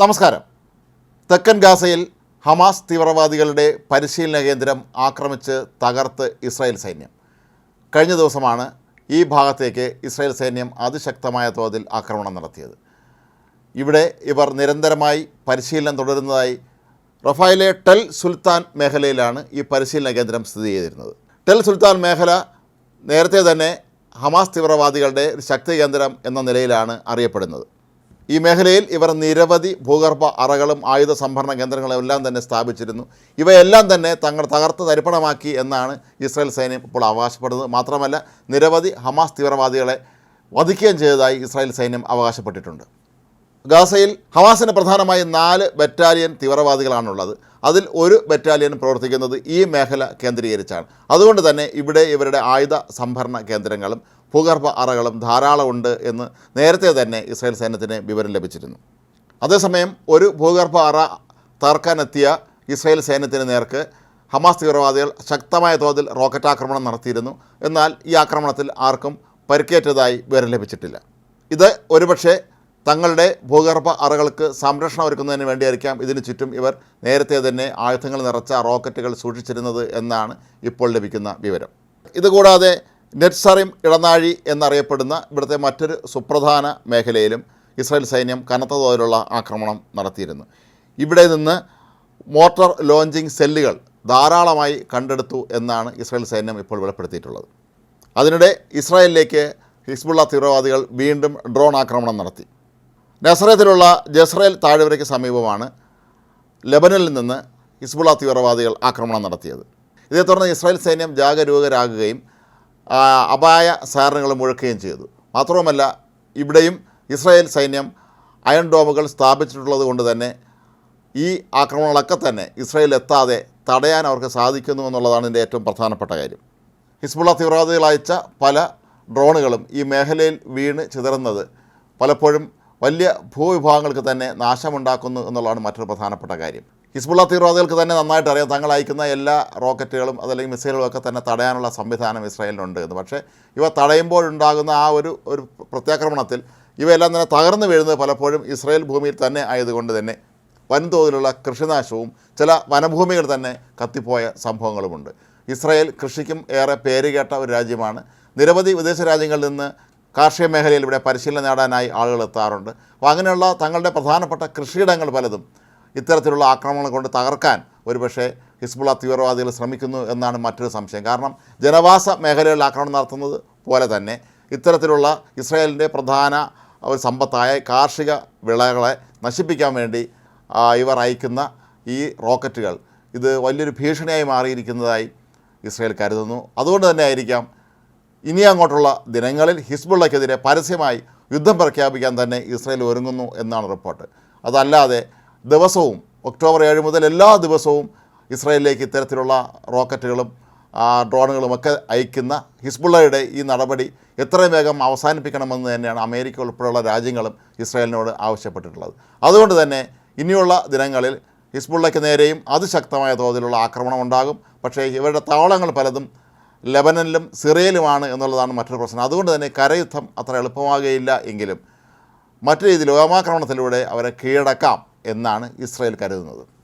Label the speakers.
Speaker 1: നമസ്കാരം. തെക്കൻ ഗാസയിൽ ഹമാസ് തീവ്രവാദികളുടെ പരിശീലന കേന്ദ്രം ആക്രമിച്ച് തകർത്ത് ഇസ്രായേൽ സൈന്യം. കഴിഞ്ഞ ദിവസമാണ് ഈ ഭാഗത്തേക്ക് ഇസ്രായേൽ സൈന്യം അതിശക്തമായ തോതിൽ ആക്രമണം നടത്തിയത്. ഇവിടെ ഇവർ നിരന്തരമായി പരിശീലനം തുടരുന്നതായി റഫായിലെ ടെൽ സുൽത്താൻ മേഖലയിലാണ് ഈ പരിശീലന കേന്ദ്രം സ്ഥിതി ചെയ്തിരുന്നത്. ടെൽ സുൽത്താൻ മേഖല നേരത്തെ തന്നെ ഹമാസ് തീവ്രവാദികളുടെ ശക്തി കേന്ദ്രം എന്ന നിലയിലാണ് അറിയപ്പെടുന്നത്. ഈ മേഖലയിൽ ഇവർ നിരവധി ഭൂഗർഭ അറകളും ആയുധ സംഭരണ കേന്ദ്രങ്ങളും എല്ലാം തന്നെ സ്ഥാപിച്ചിരുന്നു. ഇവയെല്ലാം തന്നെ തങ്ങൾ തകർത്ത് തരിപ്പണമാക്കി എന്നാണ് ഇസ്രായേൽ സൈന്യം ഇപ്പോൾ അവകാശപ്പെടുന്നത്. മാത്രമല്ല നിരവധി ഹമാസ് തീവ്രവാദികളെ വധിക്കുകയും ചെയ്തതായി ഇസ്രായേൽ സൈന്യം അവകാശപ്പെട്ടിട്ടുണ്ട്. ഗാസയിൽ ഹമാസിന് പ്രധാനമായും നാല് ബറ്റാലിയൻ തീവ്രവാദികളാണുള്ളത്. അതിൽ ഒരു ബറ്റാലിയൻ പ്രവർത്തിക്കുന്നത് ഈ മേഖല കേന്ദ്രീകരിച്ചാണ്. അതുകൊണ്ട് തന്നെ ഇവിടെ ഇവരുടെ ആയുധ സംഭരണ കേന്ദ്രങ്ങളും ഭൂഗർഭ അറകളും ധാരാളമുണ്ട് എന്ന് നേരത്തെ തന്നെ ഇസ്രായേൽ സൈന്യത്തിന് വിവരം ലഭിച്ചിരുന്നു. അതേസമയം ഒരു ഭൂഗർഭ അറ തകർക്കാനെത്തിയ ഇസ്രായേൽ സൈന്യത്തിന് നേർക്ക് ഹമാസ് തീവ്രവാദികൾ ശക്തമായ തോതിൽ റോക്കറ്റ് ആക്രമണം നടത്തിയിരുന്നു. എന്നാൽ ഈ ആക്രമണത്തിൽ ആർക്കും പരിക്കേറ്റതായി വിവരം ലഭിച്ചിട്ടില്ല. ഇത് ഒരുപക്ഷെ തങ്ങളുടെ ഭൂഗർഭ അറകൾക്ക് സംരക്ഷണം ഒരുക്കുന്നതിന് വേണ്ടിയായിരിക്കാം ഇതിന് ചുറ്റും ഇവർ നേരത്തെ തന്നെ ആയുധങ്ങൾ നിറച്ച റോക്കറ്റുകൾ സൂക്ഷിച്ചിരുന്നത് എന്നാണ് ഇപ്പോൾ ലഭിക്കുന്ന വിവരം. ഇതുകൂടാതെ നെറ്റ്സറിം ഇടനാഴി എന്നറിയപ്പെടുന്ന ഇവിടുത്തെ മറ്റൊരു സുപ്രധാന മേഖലയിലും ഇസ്രായേൽ സൈന്യം കനത്ത തോതിലുള്ള ആക്രമണം നടത്തിയിരുന്നു. ഇവിടെ നിന്ന് മോട്ടോർ ലോഞ്ചിങ് സെല്ലുകൾ ധാരാളമായി കണ്ടെടുത്തു എന്നാണ് ഇസ്രായേൽ സൈന്യം ഇപ്പോൾ വെളിപ്പെടുത്തിയിട്ടുള്ളത്. അതിനിടെ ഇസ്രായേലിലേക്ക് ഹിസ്ബുള്ള തീവ്രവാദികൾ വീണ്ടും ഡ്രോൺ ആക്രമണം നടത്തി. നസറത്തിലുള്ള ജസ്രേൽ താഴ്വരയ്ക്ക് സമീപമാണ് ലെബനനിൽ നിന്ന് ഹിസ്ബുള്ള തീവ്രവാദികൾ ആക്രമണം നടത്തിയത്. ഇതേ തുടർന്ന് ഇസ്രായേൽ സൈന്യം ജാഗരൂകരാകുകയും അപായ സാരണങ്ങൾ മുഴക്കുകയും ചെയ്തു. മാത്രവുമല്ല ഇവിടെയും ഇസ്രായേൽ സൈന്യം അയൺ ഡോമുകൾ സ്ഥാപിച്ചിട്ടുള്ളത് കൊണ്ട് തന്നെ ഈ ആക്രമണങ്ങളൊക്കെ തന്നെ ഇസ്രായേൽ എത്താതെ തടയാൻ അവർക്ക് സാധിക്കുന്നു എന്നുള്ളതാണ് ഇതിന്റെ ഏറ്റവും പ്രധാനപ്പെട്ട കാര്യം. ഹിസ്ബുള്ള തീവ്രവാദികൾ അയച്ച പല ഡ്രോണുകളും ഈ മേഖലയിൽ വീണ് ചിതറുന്നത് പലപ്പോഴും വലിയ ഭൂവിഭാഗങ്ങൾക്ക് തന്നെ നാശമുണ്ടാക്കുന്നു എന്നുള്ളതാണ് മറ്റൊരു പ്രധാനപ്പെട്ട കാര്യം. ഹിസ്ബുള്ള തീവ്രവാദികൾക്ക് തന്നെ നന്നായിട്ട് അറിയാം. തങ്ങൾ അയക്കുന്ന എല്ലാ റോക്കറ്റുകളും അതല്ലെങ്കിൽ മിസൈലുകളും ഒക്കെ തന്നെ തടയാനുള്ള സംവിധാനം ഇസ്രായേലിനുണ്ട് എന്ന്. പക്ഷേ ഇവ തടയുമ്പോഴുണ്ടാകുന്ന ആ ഒരു ഒരു പ്രത്യാക്രമണത്തിൽ ഇവയെല്ലാം തന്നെ തകർന്നു വീഴുന്നത് പലപ്പോഴും ഇസ്രായേൽ ഭൂമിയിൽ തന്നെ ആയതുകൊണ്ട് തന്നെ വൻതോതിലുള്ള കൃഷിനാശവും ചില വനഭൂമികൾ തന്നെ കത്തിപ്പോയ സംഭവങ്ങളുമുണ്ട്. ഇസ്രായേൽ കൃഷിക്കും ഏറെ പേരുകേട്ട ഒരു രാജ്യമാണ്. നിരവധി വിദേശ രാജ്യങ്ങളിൽ നിന്ന് കാർഷിക മേഖലയിൽ ഇവിടെ പരിശീലനം നേടാനായി ആളുകൾ എത്താറുണ്ട്. അപ്പോൾ അങ്ങനെയുള്ള തങ്ങളുടെ പ്രധാനപ്പെട്ട കൃഷിയിടങ്ങൾ പലതും ഇത്തരത്തിലുള്ള ആക്രമണങ്ങൾ കൊണ്ട് തകർക്കാൻ ഒരുപക്ഷെ ഹിസ്ബുള്ള തീവ്രവാദികൾ ശ്രമിക്കുന്നു എന്നാണ് മറ്റൊരു സംശയം. കാരണം ജനവാസ മേഖലകളിൽ ആക്രമണം നടത്തുന്നത് പോലെ തന്നെ ഇത്തരത്തിലുള്ള ഇസ്രായേലിന്റെ പ്രധാന ഒരു സമ്പത്തായ കാർഷിക വിളകളെ നശിപ്പിക്കാൻ വേണ്ടി ഇവർ അയക്കുന്ന ഈ റോക്കറ്റുകൾ ഇത് വലിയൊരു ഭീഷണിയായി മാറിയിരിക്കുന്നതായി ഇസ്രായേൽ കരുതുന്നു. അതുകൊണ്ട് തന്നെ ആയിരിക്കാം ഇനി അങ്ങോട്ടുള്ള ദിനങ്ങളിൽ ഹിസ്ബുള്ളയ്ക്കെതിരെ പരസ്യമായി യുദ്ധം പ്രഖ്യാപിക്കാൻ തന്നെ ഇസ്രായേൽ ഒരുങ്ങുന്നു എന്നാണ് റിപ്പോർട്ട്. അതല്ലാതെ ദിവസവും ഒക്ടോബർ ഏഴ് മുതൽ എല്ലാ ദിവസവും ഇസ്രായേലിലേക്ക് ഇത്തരത്തിലുള്ള റോക്കറ്റുകളും ഡ്രോണുകളുമൊക്കെ അയക്കുന്ന ഹിസ്ബുള്ളയുടെ ഈ നടപടി എത്രയും വേഗം അവസാനിപ്പിക്കണമെന്ന് തന്നെയാണ് അമേരിക്ക ഉൾപ്പെടെയുള്ള രാജ്യങ്ങളും ഇസ്രായേലിനോട് ആവശ്യപ്പെട്ടിട്ടുള്ളത്. അതുകൊണ്ട് തന്നെ ഇനിയുള്ള ദിനങ്ങളിൽ ഹിസ്ബുള്ളയ്ക്ക് നേരെയും അതിശക്തമായ തോതിലുള്ള ആക്രമണം ഉണ്ടാകും. പക്ഷേ ഇവരുടെ താവളങ്ങൾ പലതും ലെബനനിലും സിറിയയിലുമാണ് എന്നുള്ളതാണ് മറ്റൊരു പ്രശ്നം. അതുകൊണ്ട് തന്നെ കരയുദ്ധം അത്ര എളുപ്പമാകുകയില്ല എങ്കിലും മറ്റു രീതിയിൽ വ്യോമാക്രമണത്തിലൂടെ അവരെ കീഴടക്കാം. എന്നാണ് ഇസ്രയേൽ കരുതുന്നത്.